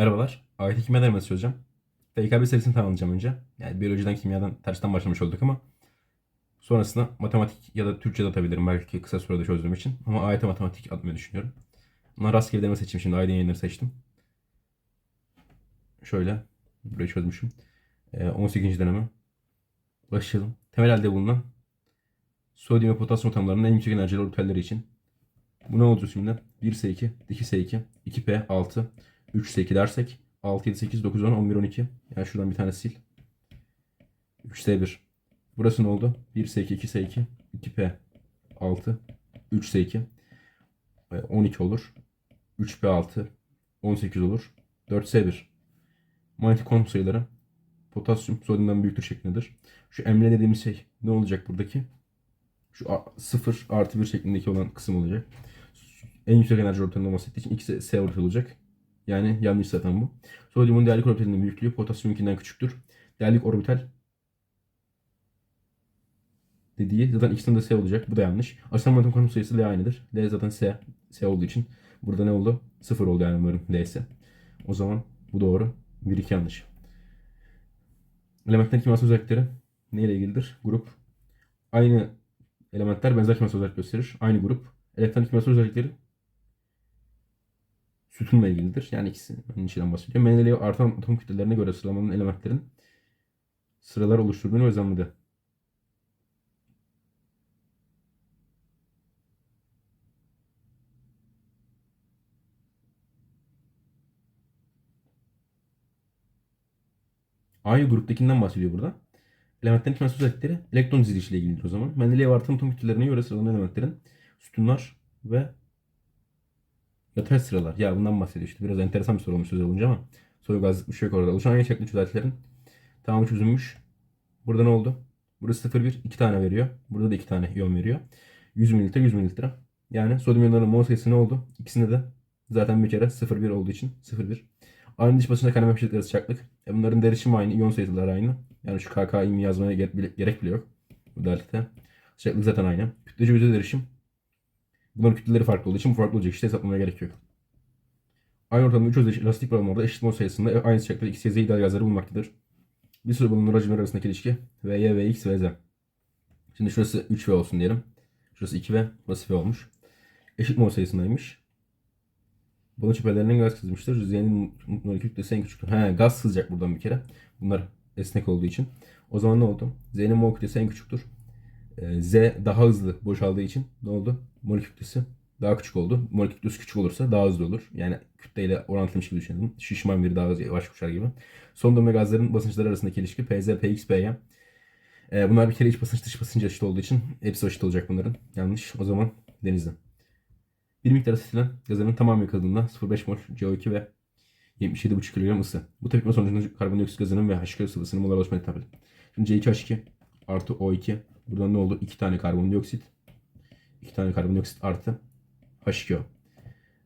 Merhabalar. AYT kimya denemesi çözeceğim. FKB serisini tamamlayacağım önce. Yani biyolojiden, kimyadan tersten başlamış olduk ama sonrasında matematik ya da Türkçe de atabilirim belki kısa sürede çözdüğüm için. Ama AYT matematik atmayı düşünüyorum. Buna rastgele deneme seçeyim şimdi. Aydın yayınları seçtim. Şöyle. Burayı çözmüşüm. Ee, 18. deneme. Başlayalım. Temel halde bulunan sodyum ve potasyum atomlarının en yüksek enerjili orbitalleri için bu ne olacak şimdi? 1S2, 2S2, 2P6, 3S2 dersek 6, 7, 8, 9, 10, 11, 12. Yani şuradan bir tane sil. 3S1. Burası ne oldu? 1S2, 2S2, 2P6, 3S2. e, 12 olur. 3P6, 18 olur. 4S1. Manyetik konum sayıları potasyum sodyumdan büyüktür şeklindedir. Şu emre dediğimiz şey ne olacak buradaki? Şu a- 0 artı 1 şeklindeki olan kısım olacak. En yüksek enerji ortamından bahsettiği için ikisi S orbital olacak. Yani yanlış zaten bu. Sodyumun değerlik orbitalinin büyüklüğü potasyumunkinden küçüktür. Değerlik orbital dediği zaten ikisinin de S olacak. Bu da yanlış. Aslında atom konum sayısı L aynıdır. L zaten S. S olduğu için burada ne oldu? 0 oldu yani bunların L'si. O zaman bu doğru. 1 2 yanlış. Elementlerin kimyasal özellikleri neyle ilgilidir? Grup. Aynı elementler benzer kimyasal özellik gösterir. Aynı grup. Elektron kimyasal özellikleri sütunla ilgilidir. Yani ikisi aynı şeyden bahsediyor. Mendeleev artan atom kütlelerine göre sıralamanın elementlerin sıralar oluşturduğunu gözlemledi. Aynı gruptakinden bahsediyor burada. Elementlerin kimyasal özellikleri elektron dizilişiyle ilgilidir o zaman. Mendeleev artan atom kütlelerine göre sıralanan elementlerin sütunlar ve yatay sıralar. Ya bundan bahsediyor işte. Biraz enteresan bir soru olmuş söz olunca ama soru gazlık bir şey yok orada. Oluşan aynı şekli çözeltilerin tamamı çözülmüş. Burada ne oldu? Burası 0,1 2 tane veriyor. Burada da 2 tane iyon veriyor. 100 mililitre 100 mililitre. Yani sodyum iyonlarının mol sayısı ne oldu? İkisinde de zaten bir kere 0,1 olduğu için 0,1. Aynı dış basınçta kaynamak eşitleri sıcaklık. E bunların derişimi aynı, iyon sayıları aynı. Yani şu KK'yi yazmaya gerek bile, yok. Bu delikte. Sıcaklık zaten aynı. Kütlece yüzey derişim. Bunların kütleleri farklı olduğu için bu farklı olacak. İşte hesaplamaya gerek yok. Aynı ortamda 3 özdeş elastik bağlamlarda eşit mol sayısında aynı sıcaklıkta y, z ideal gazları bulunmaktadır. Bir sürü bulunur hacimler arasındaki ilişki Vy, Vx, Vz. Şimdi şurası 3V olsun diyelim. Şurası 2V, burası V olmuş. Eşit mol sayısındaymış. Bunun şüphelerinin gaz kızmıştır. Z'nin molekül kütlesi en küçüktür. He, gaz sızacak buradan bir kere. Bunlar esnek olduğu için. O zaman ne oldu? Z'nin mol kütlesi en küçüktür. Ee, Z daha hızlı boşaldığı için ne oldu? Molekül kütlesi daha küçük oldu. Molekül kütlesi küçük olursa daha hızlı olur. Yani kütleyle orantılıymış gibi düşünelim. Şişman biri daha hızlı yavaş koşar gibi. Son dönme gazların basınçları arasındaki ilişki PZ, PX, PY. Ee, bunlar bir kere iç basınç dış basınç eşit olduğu için hepsi eşit olacak bunların. Yanlış. O zaman denizde. Bir miktar asitilen gazının tamamı yakıldığında 0,5 mol CO2 ve 77,5 kg ısı. Bu tepkime sonucunda karbondioksit gazının ve H2 sıvısının molar oluşma etapi. Şimdi C2H2 artı O2. Buradan ne oldu? 2 tane karbondioksit. 2 tane karbondioksit artı H2O.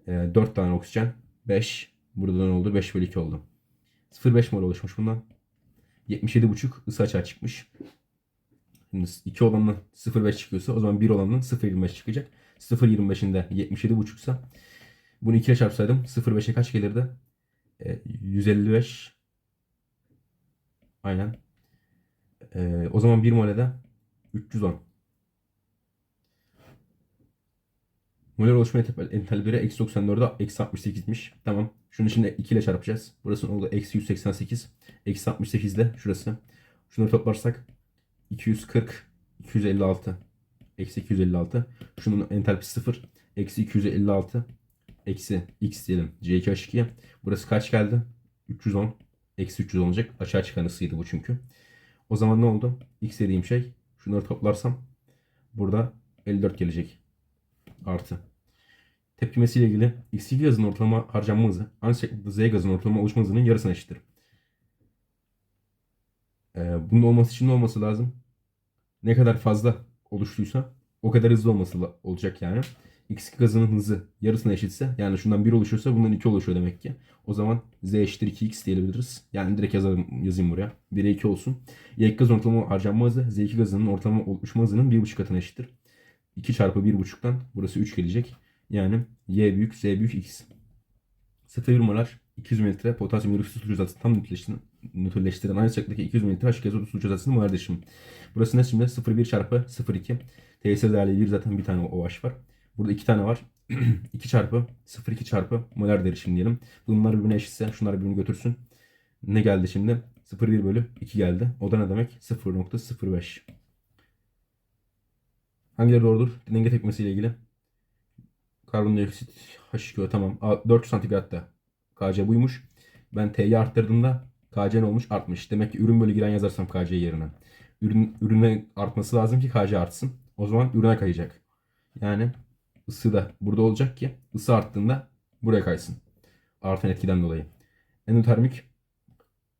Ee, 4 tane oksijen. 5. Burada ne oldu? 5 bölü 2 oldu. 0,5 mol oluşmuş bundan. 77,5 ısı açığa çıkmış. Şimdi 2 olandan 0,5 çıkıyorsa o zaman 1 olandan 0,25 çıkacak. 0,25'inde 77,5 ise bunu 2 ile çarpsaydım 0,5'e kaç gelirdi? E, 155 Aynen. E, o zaman 1 mole de 310. Molar oluşma entalpileri eksi 94'e eksi 68'miş. Tamam. Şunu şimdi 2 ile çarpacağız. Burası oldu eksi 188. Eksi 68 ile şurası. Şunları toplarsak 240, 256. Eksi 256. Şunun entalpisi 0. Eksi 256. Eksi x diyelim. C2H2'ye. Burası kaç geldi? 310. Eksi 300 olacak. Aşağı çıkan ısıydı bu çünkü. O zaman ne oldu? X dediğim şey. Şunları toplarsam burada 54 gelecek. Artı. Tepkimesiyle ilgili X2 gazının ortalama harcanma hızı aynı şekilde Z gazının ortalama oluşma hızının yarısına eşittir. Ee, bunun olması için ne olması lazım? Ne kadar fazla oluştuysa o kadar hızlı olması la- olacak yani. X2 gazının hızı yarısına eşitse yani şundan 1 oluşuyorsa bundan 2 oluşuyor demek ki. O zaman Z eşittir 2X diyebiliriz. Yani direkt yazalım, yazayım buraya. 1'e 2 olsun. Y2 gazının ortalama harcanma hızı Z2 gazının ortalama oluşma hızının 1,5 katına eşittir. 2 çarpı 1,5'tan burası 3 gelecek. Yani Y büyük Z büyük X. 0,1 molar 200 mililitre potasyum hidroksit su cezasını tam nötrleştiren, nötrleştiren aynı sıcaklıktaki 200 mililitre H2SO4 su cezasını molar değişimi. Burası ne şimdi? 0,1 çarpı 0,2. Tesir değerli 1 zaten bir tane OH var. Burada iki tane var. 2 çarpı 0,2 çarpı molar derişim diyelim. Bunlar birbirine eşitse şunlar birbirini götürsün. Ne geldi şimdi? 0,1 bölü 2 geldi. O da ne demek? 0.05. Hangileri doğrudur? Denge tepkimesiyle ilgili. Karbondioksit H2O tamam. A- 400 santigratta KC buymuş. Ben T'yi arttırdığımda KC ne olmuş? Artmış. Demek ki ürün bölü giren yazarsam KC yerine. Ürün, ürüne artması lazım ki KC artsın. O zaman ürüne kayacak. Yani ısı da burada olacak ki ısı arttığında buraya kaysın. Artan etkiden dolayı. Endotermik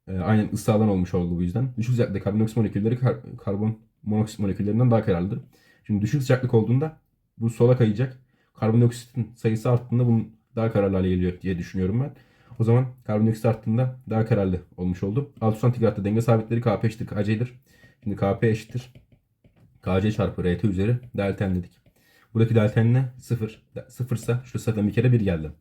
e, aynen ısı alan olmuş oldu bu yüzden. Düşük sıcaklıkta karbondioksit molekülleri kar- karbon monoksit molekyüllerinden daha kararlıdır. Şimdi düşük sıcaklık olduğunda bu sola kayacak. Karbondioksitin sayısı arttığında bunun daha kararlı hale geliyor diye düşünüyorum ben. O zaman karbondioksit arttığında daha kararlı olmuş oldu. 600 santigratta denge sabitleri Kp eşittir Kc'dir. Şimdi Kp eşittir. Kc çarpı Rt üzeri delta dedik. Buradaki delta ne? 0. 0 ise şurası zaten bir kere 1 geldi.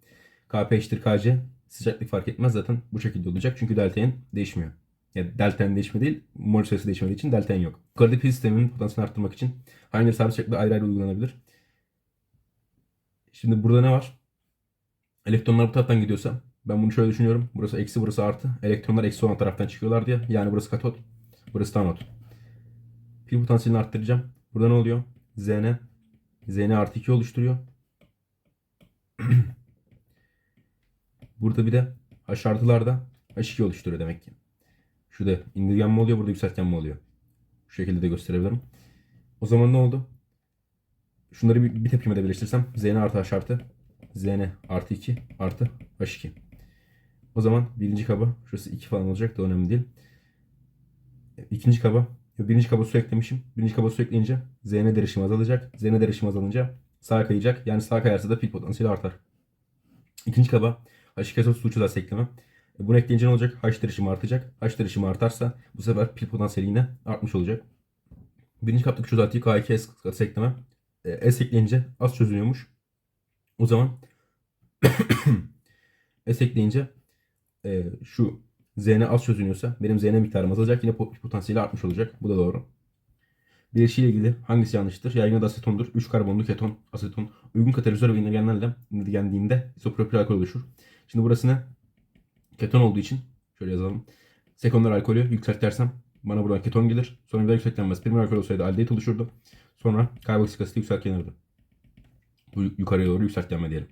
Kp eşittir Kc. Sıcaklık fark etmez zaten bu şekilde olacak. Çünkü delta n değişmiyor. Yani delta n değişme değil, mol sayısı değişmediği için delta yok. Yukarıda pil sisteminin potansiyelini arttırmak için hangileri sabit şekilde ayrı ayrı uygulanabilir? Şimdi burada ne var? Elektronlar bu taraftan gidiyorsa ben bunu şöyle düşünüyorum. Burası eksi burası artı. Elektronlar eksi olan taraftan çıkıyorlar diye. Yani burası katot. Burası anot. Pil potansiyelini arttıracağım. Burada ne oluyor? Zn. Zn artı 2 oluşturuyor. burada bir de H artılarda H2 oluşturuyor demek ki. Şurada indirgenme oluyor. Burada yükseltgenme oluyor. Şu şekilde de gösterebilirim. O zaman ne oldu? Şunları bir, bir tepkimede birleştirsem Zn artı H artı Zn artı 2 artı H2. O zaman birinci kaba şurası 2 falan olacak da önemli değil. İkinci kaba birinci kaba su eklemişim. Birinci kaba su ekleyince Zn derişimi azalacak. Zn derişimi azalınca sağa kayacak. Yani sağa kayarsa da pil potansiyeli artar. İkinci kaba H2SO su çözerse ekleme. E, Bunu ekleyince ne olacak? H derişimi artacak. H derişimi artarsa bu sefer pil potansiyeli yine artmış olacak. Birinci kaptaki çözeltiyi K2S katı ekleme. E, S ekleyince az çözünüyormuş. O zaman S ekleyince e, şu Zn az çözünüyorsa benim Zn miktarım azalacak. Yine pot- potansiyeli artmış olacak. Bu da doğru. Bileşiğiyle ilgili hangisi yanlıştır? Yaygın adı asetondur. 3 karbonlu keton, aseton. Uygun katalizör ve indirgenlerle indirgendiğinde izopropil alkol oluşur. Şimdi burası ne? Keton olduğu için şöyle yazalım. Sekonder alkolü yükseltersem bana buradan keton gelir. Sonra bir daha yükseltlenmez. Primer alkol olsaydı aldehit oluşurdu. Sonra karboksit asiti yükseltgenirdi. Bu yukarıya doğru yükseltgenme diyelim.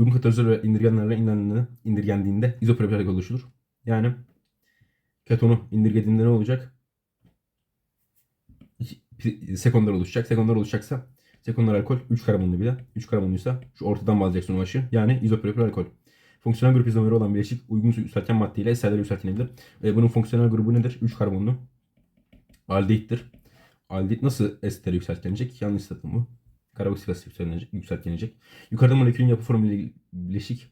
Uygun katalizör ve indirgenlerle indirgendiğinde, indirgendiğinde izopropil alkol oluşur. Yani ketonu indirgediğinde ne olacak? Sekonder oluşacak. Sekonder oluşacaksa sekonder alkol 3 karbonlu bir de. 3 karbonluysa şu ortadan bağlayacaksın ulaşı. Yani izopropil alkol. Fonksiyonel grup izomeri olan bileşik uygun yükselten madde ile eserler yükseltilebilir. E, bunun fonksiyonel grubu nedir? 3 karbonlu. Aldehittir. Aldehit nasıl estere yükseltilecek? Yanlış satım bu. Karboksit asit yükseltilecek. yükseltilecek. Yukarıda molekülün yapı formülü bileşik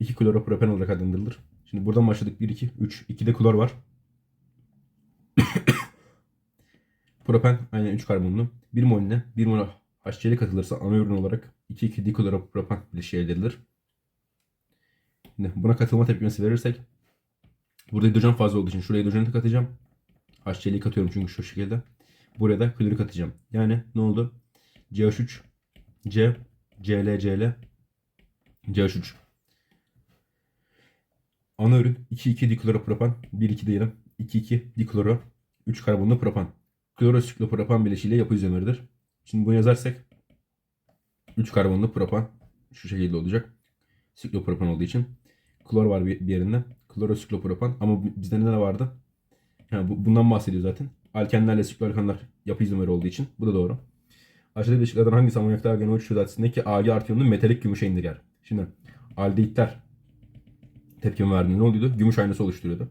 2 kloropropen olarak adlandırılır. Şimdi buradan başladık. 1, 2, 3. 2'de klor var. Propen aynen 3 karbonlu. 1 moline 1 mol HCl katılırsa ana ürün olarak 2,2 dikloropropan bileşiği elde edilir. Şimdi buna katılma tepkimesi verirsek burada hidrojen fazla olduğu için şuraya hidrojeni katacağım. HCl'yi katıyorum çünkü şu şekilde. Buraya da klorik atacağım. Yani ne oldu? CH3 C Cl Cl CH3 Ana ürün 2,2 dikloropropan 1,2 diyelim. 2,2 dikloro 3 karbonlu propan. Klorosiklopropan bileşiğiyle yapı izomeridir. Şimdi bunu yazarsak 3 karbonlu propan şu şekilde olacak. Siklopropan olduğu için. Klor var bir yerinde. Klorosiklopropan ama bizde ne vardı? Yani bu- bundan bahsediyor zaten. Alkenlerle sikloalkanlar yapı izomeri olduğu için. Bu da doğru. Aşağıdaki bileşiklerden hangisi amonyakta AgN O3 çözeltisindeki Ag artı iyonunu metalik gümüşe indirer? Şimdi aldehitler tepkime verdiğinde ne oluyordu? Gümüş aynası oluşturuyordu.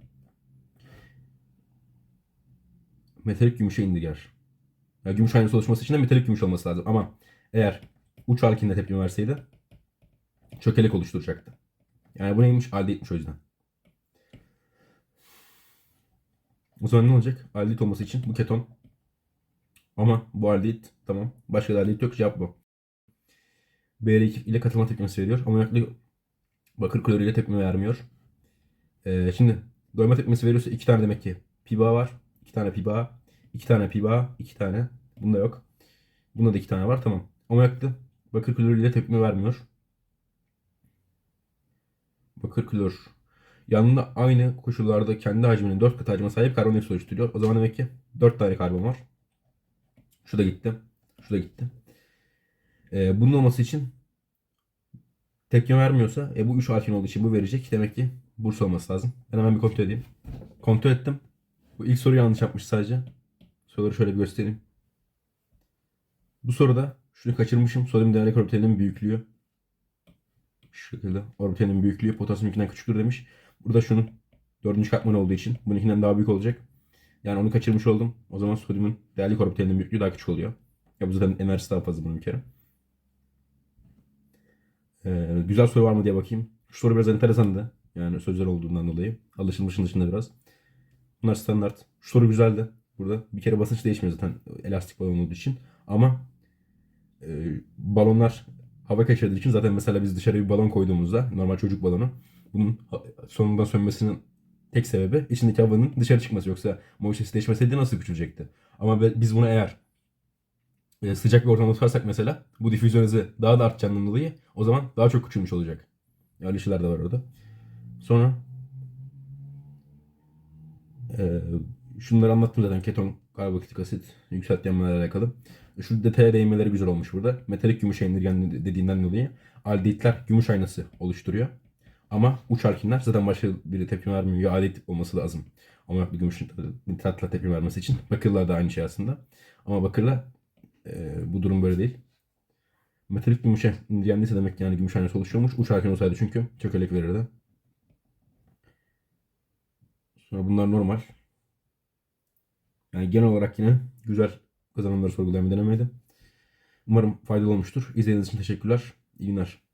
Metalik gümüşe indirer. Ya gümüş aynası oluşması için de metalik gümüş olması lazım. Ama eğer uç alkinde tepkime verseydi çökelek oluşturacaktı. Yani bu neymiş? Aldehitmiş o yüzden. O zaman ne olacak? Aldehit olması için bu keton. Ama bu aldehit tamam. Başka da aldehit yok. Cevap bu. BR2 ile katılma tepkimesi veriyor. Amonyaklı Bakır klorüyle tepkime vermiyor. Ee, şimdi doyma tepkimesi veriyorsa iki tane demek ki piba var. iki tane piba. iki tane piba. iki tane. Bunda yok. Bunda da iki tane var. Tamam. Amonyaklı bakır klorüyle tepkime vermiyor. Bakır klor. Yanında aynı koşullarda kendi hacminin 4 katı hacme sahip karbondioksit oluşturuyor. O zaman demek ki 4 tane karbon var. Şu da gitti. Şu da gitti. Ee, bunun olması için tepkime vermiyorsa e, bu 3 alkin olduğu için bu verecek. Demek ki burs olması lazım. Ben hemen bir kontrol edeyim. Kontrol ettim. Bu ilk soruyu yanlış yapmış sadece. Soruları şöyle bir göstereyim. Bu soruda şunu kaçırmışım. Sodyum değerli orbitelinin büyüklüğü. Şu şekilde orbitelinin büyüklüğü potasyumünkinden küçüktür demiş. Burada şunun dördüncü katman olduğu için bununkinden daha büyük olacak. Yani onu kaçırmış oldum. O zaman sodyumun değerli orbitelinin büyüklüğü daha küçük oluyor. Ya bu zaten enerjisi daha fazla bunun bir kere. Ee, güzel soru var mı diye bakayım. Şu soru biraz enteresandı. Yani sözler olduğundan dolayı. Alışılmışın dışında biraz. Bunlar standart. Şu soru güzeldi. Burada bir kere basınç değişmiyor zaten elastik balon olduğu için. Ama e, balonlar hava kaçırdığı için zaten mesela biz dışarı bir balon koyduğumuzda normal çocuk balonu bunun sonundan sönmesinin tek sebebi içindeki havanın dışarı çıkması. Yoksa moisesi değişmeseydi nasıl küçülecekti? Ama biz bunu eğer e, sıcak bir ortamda tutarsak mesela bu difüzyon hızı daha da artacağından dolayı o zaman daha çok küçülmüş olacak. Öyle şeyler de var orada. Sonra e, şunları anlattım zaten. Keton, karboksit asit, yükseltgenmelerle alakalı. Şu detaya değinmeleri güzel olmuş burada. Metalik gümüş indirgen dediğinden dolayı aldehitler gümüş aynası oluşturuyor. Ama uç alkinler zaten başka biri tepki vermiyor. Ya aldehit olması lazım. Amonyaklı gümüş nitratla tepki vermesi için. Bakırlar da aynı şey aslında. Ama bakırla e, bu durum böyle değil. Metalik gümüşe indirgendiyse demek yani gümüş aynası oluşuyormuş. Uç alkin olsaydı çünkü çökelek verirdi. Sonra bunlar normal. Yani genel olarak yine güzel kazanımları sorgulayan bir denemeydi. Umarım faydalı olmuştur. İzlediğiniz için teşekkürler. İyi günler.